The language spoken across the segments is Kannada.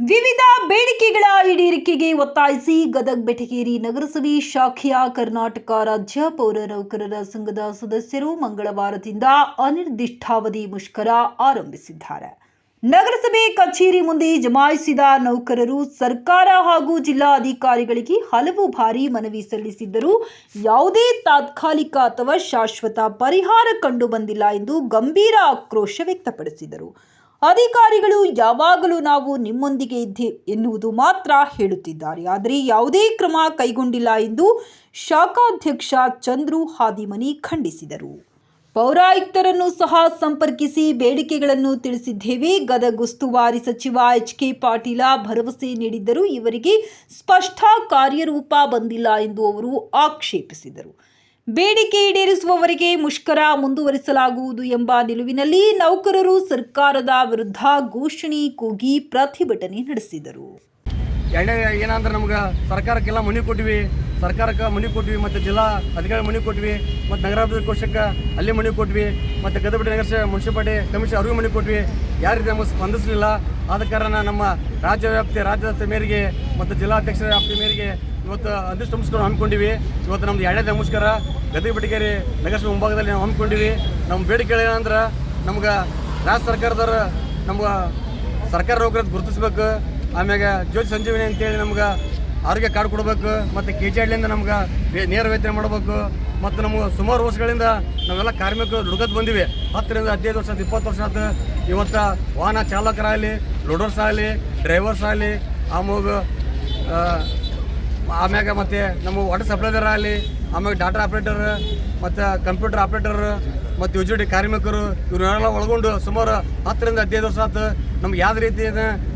ವಿವಿಧ ಬೇಡಿಕೆಗಳ ಈಡೇರಿಕೆಗೆ ಒತ್ತಾಯಿಸಿ ಗದಗ ಬೆಟಗೇರಿ ನಗರಸಭೆ ಶಾಖೆಯ ಕರ್ನಾಟಕ ರಾಜ್ಯ ಪೌರ ನೌಕರರ ಸಂಘದ ಸದಸ್ಯರು ಮಂಗಳವಾರದಿಂದ ಅನಿರ್ದಿಷ್ಟಾವಧಿ ಮುಷ್ಕರ ಆರಂಭಿಸಿದ್ದಾರೆ. ನಗರಸಭೆ ಕಚೇರಿ ಮುಂದೆ ಜಮಾಯಿಸಿದ ನೌಕರರು ಸರ್ಕಾರ ಹಾಗೂ ಜಿಲ್ಲಾ ಅಧಿಕಾರಿಗಳಿಗೆ ಹಲವು ಬಾರಿ ಮನವಿ ಸಲ್ಲಿಸಿದ್ದರೂ ಯಾವುದೇ ತಾತ್ಕಾಲಿಕ ಅಥವಾ ಶಾಶ್ವತ ಪರಿಹಾರ ಕಂಡು ಬಂದಿಲ್ಲ ಎಂದು ಗಂಭೀರ ಆಕ್ರೋಶ ವ್ಯಕ್ತಪಡಿಸಿದರು. ಅಧಿಕಾರಿಗಳು ಯಾವಾಗಲೂ ನಾವು ನಿಮ್ಮೊಂದಿಗೆ ಇದ್ದೇವೆ ಎನ್ನುವುದು ಮಾತ್ರ ಹೇಳುತ್ತಿದ್ದಾರೆ. ಆದರೆ ಯಾವುದೇ ಕ್ರಮ ಕೈಗೊಂಡಿಲ್ಲ ಎಂದು ಶಾಖಾಧ್ಯಕ್ಷ ಚಂದ್ರು ಹಾದಿಮನಿ ಖಂಡಿಸಿದರು. ಪೌರಾಯುಕ್ತರನ್ನು ಸಹ ಸಂಪರ್ಕಿಸಿ ಬೇಡಿಕೆಗಳನ್ನು ತಿಳಿಸಿದ್ದೇವೆ. ಗದಗ ಉಸ್ತುವಾರಿ ಸಚಿವ ಎಚ್ ಕೆ ಪಾಟೀಲ ಭರವಸೆ ನೀಡಿದ್ದರೂ ಇವರಿಗೆ ಸ್ಪಷ್ಟ ಕಾರ್ಯರೂಪ ಬಂದಿಲ್ಲ ಎಂದು ಅವರು ಆಕ್ಷೇಪಿಸಿದರು. ಬೇಡಿಕೆ ಈಡೇರಿಸುವವರಿಗೆ ಮುಷ್ಕರ ಮುಂದುವರಿಸಲಾಗುವುದು ಎಂಬ ನಿಲುವಿನಲ್ಲಿ ನೌಕರರು ಸರ್ಕಾರದ ವಿರುದ್ಧ ಘೋಷಣೆ ಕೂಗಿ ಪ್ರತಿಭಟನೆ ನಡೆಸಿದರು. ಏನಂದ್ರೆ ನಮ್ಗೆ ಸರ್ಕಾರಕ್ಕೆಲ್ಲ ಮನಿ ಕೊಟ್ವಿ ಸರ್ಕಾರಕ್ಕೆ ಮನಿ ಕೊಟ್ವಿ ಮತ್ತು ಜಿಲ್ಲಾ ಅಧಿಕಾರಿ ಮನಿ ಕೊಟ್ವಿ ಮತ್ತು ನಗರಾಭಿವೃದ್ಧಿ ಕೋಶಕ್ಕೆ ಅಲ್ಲಿ ಮನಿ ಕೊಟ್ವಿ ಮತ್ತು ಗದಗಬೆಟ್ಟಿ ನಗರ ಮುನ್ಸಿಪಾಲಿಟಿ ಕಮಿಷನ್ ಅವ್ರಿಗೂ ಮನಿ ಕೊಟ್ವಿ ಯಾರಿಗೆ ನಮಗೆ ಸ್ಪಂದಿಸಲಿಲ್ಲ. ಆದ ಕಾರಣ ನಮ್ಮ ರಾಜ್ಯ ವ್ಯಾಪ್ತಿ ರಾಜ್ಯದ ಮೇರೆಗೆ, ಮತ್ತು ಜಿಲ್ಲಾಧ್ಯಕ್ಷರ ವ್ಯಾಪ್ತಿ ಮೇರೆಗೆ ಇವತ್ತು ಅದೃಷ್ಟ ನಮಸ್ಕಾರ ಹಮ್ಮಿಕೊಂಡಿವಿ. ಇವತ್ತು ನಮ್ದು ಎರಡನೇ ನಮಸ್ಕಾರ. ಗದಗ ಬೆಟಗೇರಿ ನಗರಸಭೆ ಮುಂಭಾಗದಲ್ಲಿ ನಾವು ಹಮ್ಮಿಕೊಂಡಿವಿ. ನಮ್ಮ ಬೇಡಿಕೆ ಏನಂದ್ರೆ ನಮ್ಗೆ ರಾಜ್ಯ ಸರ್ಕಾರದವ್ರು ನಮ್ಗೆ ಸರ್ಕಾರ ನೌಕರದ್ದು ಗುರುತಿಸ್ಬೇಕು. ಆಮ್ಯಾಗ ಜ್ಯೋತಿ ಸಂಜೀವಿನಿ ಅಂತೇಳಿ ನಮ್ಗೆ ಆರೋಗ್ಯ ಕಾರ್ಡ್ ಕೊಡಬೇಕು. ಮತ್ತು ಕೆ ಜಿ ಹಳ್ಳಿಯಿಂದ ನಮ್ಗೆ ನೇರ ವೇತನ ಮಾಡಬೇಕು. ಮತ್ತು ನಮ್ಗೆ ಸುಮಾರು ವರ್ಷಗಳಿಂದ ನಾವೆಲ್ಲ ಕಾರ್ಮಿಕರು ದುಡ್ಗದ್ ಬಂದಿವೆ. ಹತ್ತರಿಂದ ಹದಿನೈದು ವರ್ಷ ಇಪ್ಪತ್ತು ವರ್ಷ ಆಯ್ತು ಇವತ್ತು ವಾಹನ ಚಾಲಕರಾಗಲಿ, ಲೋಡರ್ಸ್ ಆಗಲಿ, ಡ್ರೈವರ್ಸ್ ಆಗಲಿ, ಆಮೋಗ ಆಮ್ಯಾಗ ಮತ್ತೆ ನಮ್ಮ ವಾಟರ್ ಸಪ್ಲೈದರ್ ಆಗಲಿ ಆಮ್ಯಾಗ ಡಾಟಾ ಆಪ್ರೇಟರ್ ಮತ್ತು ಕಂಪ್ಯೂಟರ್ ಆಪ್ರೇಟರ್ ಮತ್ತು ಯುಜಿಟಿ ಕಾರ್ಮಿಕರು, ಇವರೆಲ್ಲ ಒಳಗೊಂಡು ಸುಮಾರು ಹತ್ತರಿಂದ ಹದಿನೈದು ವರ್ಷ ಆಯ್ತು ನಮ್ಗೆ ಯಾವ ರೀತಿ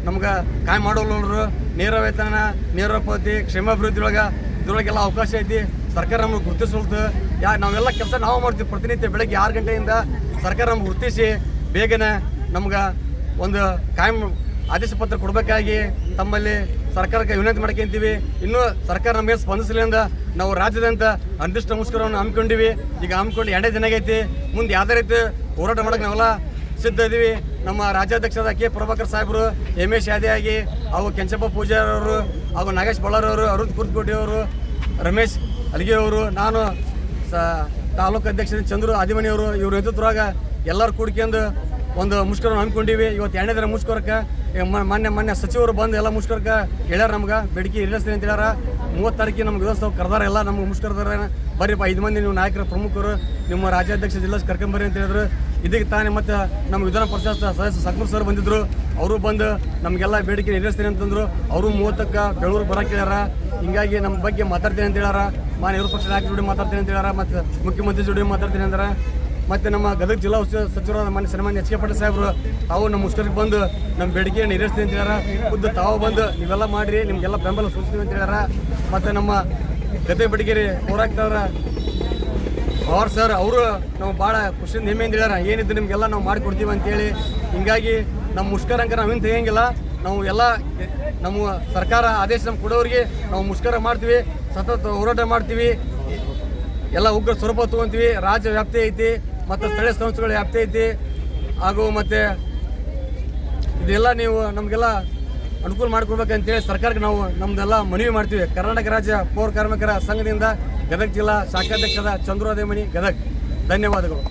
ನಮ್ಗೆ ಕಾಯಿ ಮಾಡೋಲ್ಲರು ನೇರ ವೇತನ, ನೇರ ಪಾವತಿ ಕ್ಷೇಮಾಭಿವೃದ್ಧಿ ಒಳಗೆ ಇದ್ರೊಳಗೆಲ್ಲ ಅವಕಾಶ ಐತಿ. ಸರ್ಕಾರ ನಮ್ಗೆ ಗುರುತಿಸಲ್ತು ಯಾ, ನಾವೆಲ್ಲ ಕೆಲಸ ನಾವು ಮಾಡ್ತೀವಿ. ಪ್ರತಿನಿತ್ಯ ಬೆಳಗ್ಗೆ ಆರು ಗಂಟೆಯಿಂದ ಸರ್ಕಾರ ನಮ್ಗೆ ಗುರುತಿಸಿ, ಬೇಗನೆ ನಮ್ಗೆ ಒಂದು ಕಾಯಂ ಆದೇಶ ಪತ್ರ ಕೊಡಬೇಕಾಗಿ ತಮ್ಮಲ್ಲಿ ಸರ್ಕಾರಕ್ಕೆ ವಿನಂತಿ ಮಾಡ್ಕೊಂತೀವಿ. ಇನ್ನೂ ಸರ್ಕಾರ ನಮಗೆ ಸ್ಪಂದಿಸಲಿ ಅಂದ ನಾವು ರಾಜ್ಯದಂತ ಅಂದಿಷ್ಟ ಮುಷ್ಕರವನ್ನು ಹಮ್ಮಿಕೊಂಡಿವಿ. ಈಗ ಹಮ್ಮಿಕೊಂಡು ಎರಡೇ ದಿನ ಆಗೈತಿ. ಮುಂದೆ ಯಾವುದೇ ರೀತಿ ಹೋರಾಟ ಮಾಡೋಕೆ ನಾವೆಲ್ಲ ಸಿದ್ಧ ಇದೀವಿ ನಮ್ಮ ರಾಜ್ಯಾಧ್ಯಕ್ಷರಾದ ಕೆ ಪ್ರಭಾಕರ್ ಸಾಹೇಬರು ಎಂ ಎಸ್ ಆಗಿ, ಹಾಗೂ ಕೆಂಚಪ್ಪ ಪೂಜಾರವರು ಹಾಗೂ ನಾಗೇಶ್ ಬಳ್ಳಾರವರು ಅರುಣ್ ಕುರ್ತಕೋಟಿ ಅವರು, ರಮೇಶ್ ಅಲ್ಗೆ ಅವರು, ನಾನು ಸ ತಾಲೂಕು ಅಧ್ಯಕ್ಷ ಚಂದ್ರು ಆದಿಮನಿಯವರು ಇವರು ನೇತೃತ್ವದಾಗ ಎಲ್ಲರೂ ಕೂಡ್ಕೊಂಡು ಒಂದು ಮುಷ್ಕರ ಹಮ್ಮಿಕೊಂಡಿವಿ. ಇವತ್ತು ಎರಡನೇ ದಿನ ಮುಷ್ಕರಕ್ಕೆ. ಮೊನ್ನೆ ಮೊನ್ನೆ ಸಚಿವರು ಬಂದು ಎಲ್ಲ ಮುಷ್ಕರಕ್ಕೆ ಹೇಳ್ಯಾರ ನಮ್ಗೆ. ಬೇಡಿಕೆ ಈಡೇರಿಸ್ತೀನಿ ಅಂತ ಹೇಳ್ಯಾರ. ಮೂವತ್ತು ತಾರೀಕಿಗೆ ನಮ್ಗೆ ವ್ಯವಸ್ಥೆ ಕರೆದಾರ ಎಲ್ಲ. ನಮ್ಗೆ ಮುಷ್ಕರದಾರ ಬರ್ರಿಪ್ಪ, ಐದು ಮಂದಿ ನೀವು ನಾಯಕರ, ಪ್ರಮುಖರು, ನಿಮ್ಮ ರಾಜ್ಯಾಧ್ಯಕ್ಷ, ಜಿಲ್ಲಾ ಕರ್ಕೊಂಬರ್ರಿ ಅಂತ ಹೇಳಿದ್ರು. ಇದಕ್ಕೆ ತಾನೇ ಮತ್ತೆ ನಮ್ಮ ವಿಧಾನ ಪರಿಷತ್ ಸದಸ್ಯ ಸಕ್ಮೂರ್ ಸರ್ ಬಂದಿದ್ರು. ಅವರು ಬಂದು ನಮಗೆಲ್ಲ ಬೇಡಿಕೆ ಈಡೇರಿಸ್ತೀನಿ ಅಂತಂದ್ರು ಅವರು ಮೂವತ್ತಕ್ಕೆ ಬೆಂಗಳೂರು ಬರಕ್ಕೆ ಹೇಳ್ಯಾರ. ಹಿಂಗಾಗಿ ನಮ್ಮ ಬಗ್ಗೆ ಮಾತಾಡ್ತೀನಿ ಅಂತ ಹೇಳ್ಯಾರ. ಮಾನ್ಯ ಪಕ್ಷದ ಪಕ್ಷ ಜೋಡಿ ಮಾತಾಡ್ತೀನಿ ಅಂತ ಹೇಳ್ಯಾರ. ಮತ್ತು ಮುಖ್ಯಮಂತ್ರಿ ಜೋಡಿ ಮಾತಾಡ್ತೀನಿ ಅಂದ್ರೆ. ಮತ್ತು ನಮ್ಮ ಗದಗ ಜಿಲ್ಲಾ ಉಸ್ತುವಾರಿ ಸಚಿವರಾದ ಮಾನ್ಯ ಸನ್ಮಾನ್ಯ ಎಚ್ ಕೆ ಪಾಟೀಲ್ ಸಾಹೇಬರು, ತಾವು ನಮ್ಮ ಮುಷ್ಕರಿಗೆ ಬಂದು ನಮ್ಮ ಬೇಡಿಕೆಯನ್ನು ಈಡೇರಿಸ್ತೀನಿ ಅಂತ ಹೇಳ್ಯಾರ. ಖುದ್ದು ತಾವು ಬಂದು ನೀವೆಲ್ಲ ಮಾಡಿರಿ, ನಿಮಗೆಲ್ಲ ಬೆಂಬಲ ಸೂಚಿಸ್ತೀವಿ ಅಂತ ಹೇಳ್ಯಾರ. ಮತ್ತು ನಮ್ಮ ಗದಗ ಬೆಡಗೇರಿ ಹೋರಾಗ್ತವ್ರ ಪವಾರ್ ಸರ್ ಅವರು ನಾವು ಭಾಳ ಖುಷಿಯಿಂದ ಹೆಮ್ಮೆಯಿಂದ ಹೇಳ್ಯಾರ. ಏನಿದ್ದು ನಿಮಗೆಲ್ಲ ನಾವು ಮಾಡಿಕೊಡ್ತೀವಿ ಅಂತೇಳಿ ಹಿಂಗಾಗಿ ನಮ್ಮ ಮುಷ್ಕರ ಅಂಕ ನಾವೇನು ತೆಗಿಯಂಗಿಲ್ಲ. ನಾವು ಎಲ್ಲ ನಮ್ಮ ಸರ್ಕಾರ ಆದೇಶ ಕೊಡೋರಿಗೆ ನಾವು ಮುಷ್ಕರ ಮಾಡ್ತೀವಿ. ಸತತ ಹೋರಾಟ ಮಾಡ್ತೀವಿ. ಎಲ್ಲ ಉಗ್ರ ಸ್ವರೂಪ ತೊಗೊತೀವಿ. ರಾಜ್ಯ ವ್ಯಾಪ್ತಿ ಐತಿ. ಮತ್ತು ಸ್ಥಳೀಯ ಸಂಸ್ಥೆಗಳು ಐತಿ. ಹಾಗೂ ಮತ್ತು ಇದೆಲ್ಲ ನೀವು ನಮಗೆಲ್ಲ ಅನುಕೂಲ ಮಾಡಿಕೊಡ್ಬೇಕಂತೇಳಿ ಸರ್ಕಾರಕ್ಕೆ ನಾವು ನಮ್ದೆಲ್ಲ ಮನವಿ ಮಾಡ್ತೀವಿ. ಕರ್ನಾಟಕ ರಾಜ್ಯ ಪೌರ ಕಾರ್ಮಿಕರ ಸಂಘದಿಂದ ಗದಗ ಜಿಲ್ಲಾ ಶಾಖಾಧ್ಯಕ್ಷದ ಚಂದ್ರೋದಯಮಣಿ ಗದಗ್. ಧನ್ಯವಾದಗಳು.